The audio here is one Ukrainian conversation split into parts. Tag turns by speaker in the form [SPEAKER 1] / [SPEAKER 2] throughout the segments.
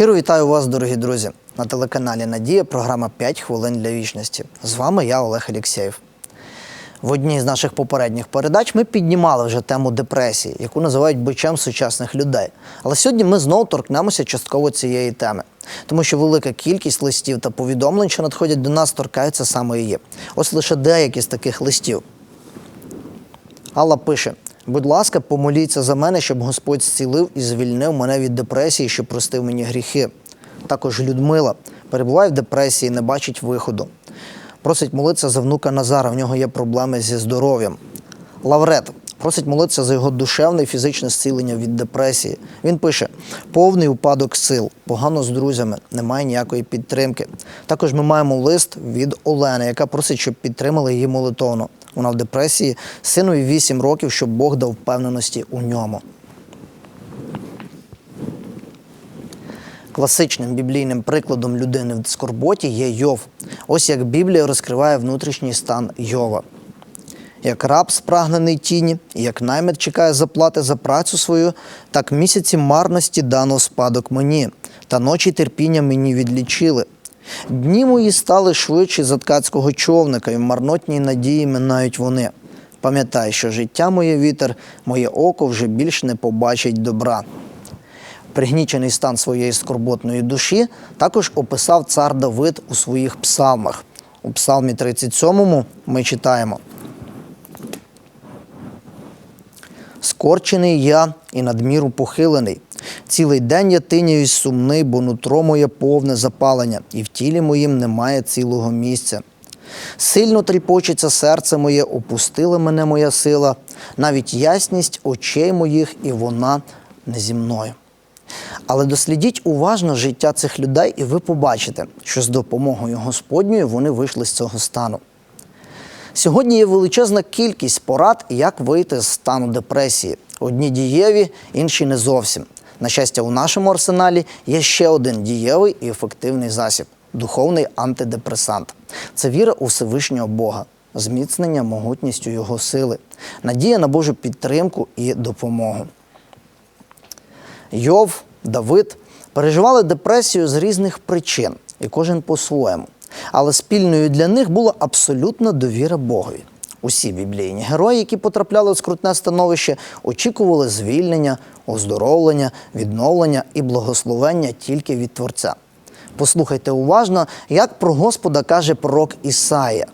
[SPEAKER 1] Щиро вітаю вас, дорогі друзі, на телеканалі Надія, програма «5 хвилин для вічності. З вами я, Олег Алєксєєв. В одній з наших попередніх передач ми піднімали вже тему депресії, яку називають бичем сучасних людей. Але сьогодні ми знову торкнемося частково цієї теми, тому що велика кількість листів та повідомлень, що надходять до нас, торкаються саме її. Ось лише деякі з таких листів. Алла пише: будь ласка, помоліться за мене, щоб Господь зцілив і звільнив мене від депресії, щоб простив мені гріхи. Також Людмила перебуває в депресії, не бачить виходу. Просить молитися за внука Назара, в нього є проблеми зі здоров'ям. Лаврет просить молитися за його душевне і фізичне зцілення від депресії. Він пише: повний упадок сил, погано з друзями, немає ніякої підтримки. Також ми маємо лист від Олени, яка просить, щоб підтримали її молитовно. Вона в депресії, синові 8 років, щоб Бог дав впевненості у ньому. Класичним біблійним прикладом людини в скорботі є Йов. Ось як Біблія розкриває внутрішній стан Йова. Як раб спрагнений тіні, як наймит чекає заплати за працю свою, так місяці марності дано спадок мені, та ночі терпіння мені відлічили. Дні мої стали швидші за ткацького човника, і в марнотній надії минають вони. Пам'ятай, що життя моє вітер, моє око вже більш не побачить добра. Пригнічений стан своєї скорботної душі також описав цар Давид у своїх псалмах. У псалмі 37 ми читаємо. Скорчений я і надміру похилений. Цілий день я тиняюсь сумний, бо нутро моє повне запалення, і в тілі моїм немає цілого місця. Сильно тріпочеться серце моє, опустила мене моя сила, навіть ясність очей моїх, і вона не зі мною. Але дослідіть уважно життя цих людей, і ви побачите, що з допомогою Господньою вони вийшли з цього стану. Сьогодні є величезна кількість порад, як вийти з стану депресії. Одні дієві, інші не зовсім. На щастя, у нашому арсеналі є ще один дієвий і ефективний засіб духовний антидепресант. Це віра у Всевишнього Бога, зміцнення могутністю Його сили, надія на Божу підтримку і допомогу. Йов, Давид переживали депресію з різних причин, і кожен по-своєму. Але спільною для них була абсолютна довіра Богові. Усі біблійні герої, які потрапляли в скрутне становище, очікували звільнення, оздоровлення, відновлення і благословення тільки від Творця. Послухайте уважно, як про Господа каже пророк Ісая.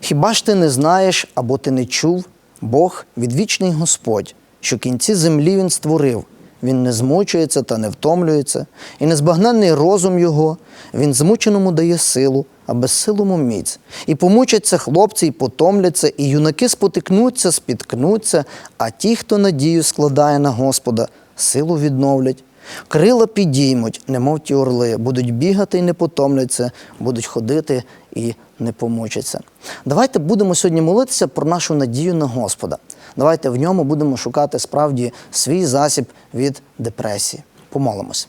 [SPEAKER 1] Хіба ж ти не знаєш або ти не чув? Бог відвічний Господь, що кінці землі Він створив. Він не змучується та не втомлюється, і незбагненний розум його, він змученому дає силу, а безсилому міць. І помучаться хлопці, і потомляться, і юнаки спотикнуться, спіткнуться, а ті, хто надію складає на Господа, силу відновлять. Крила підіймуть, немов ті орли, будуть бігати і не потомляться, будуть ходити і не помучаться. Давайте будемо сьогодні молитися про нашу надію на Господа. Давайте в ньому будемо шукати справді свій засіб від депресії. Помолимось.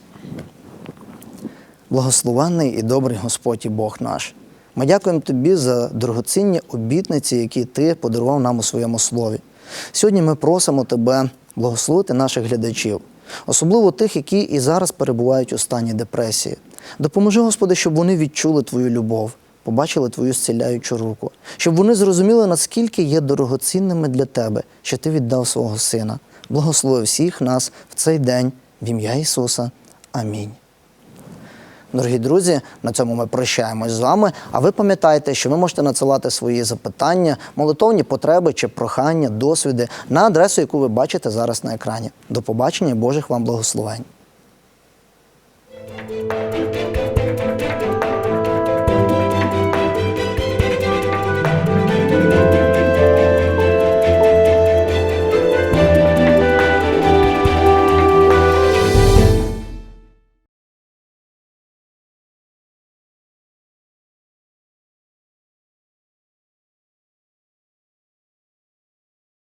[SPEAKER 1] Благословенний і добрий Господь і Бог наш. Ми дякуємо Тобі за дорогоцінні обітниці, які Ти подарував нам у своєму слові. Сьогодні ми просимо Тебе благословити наших глядачів, особливо тих, які і зараз перебувають у стані депресії. Допоможи, Господи, щоб вони відчули Твою любов, побачили Твою зціляючу руку, щоб вони зрозуміли, наскільки є дорогоцінними для Тебе, що Ти віддав свого Сина. Благослови всіх нас в цей день в ім'я Ісуса. Амінь. Дорогі друзі, на цьому ми прощаємось з вами. А ви пам'ятайте, що ви можете надсилати свої запитання, молитовні потреби чи прохання, досвіди на адресу, яку ви бачите зараз на екрані. До побачення, Божих вам благословень.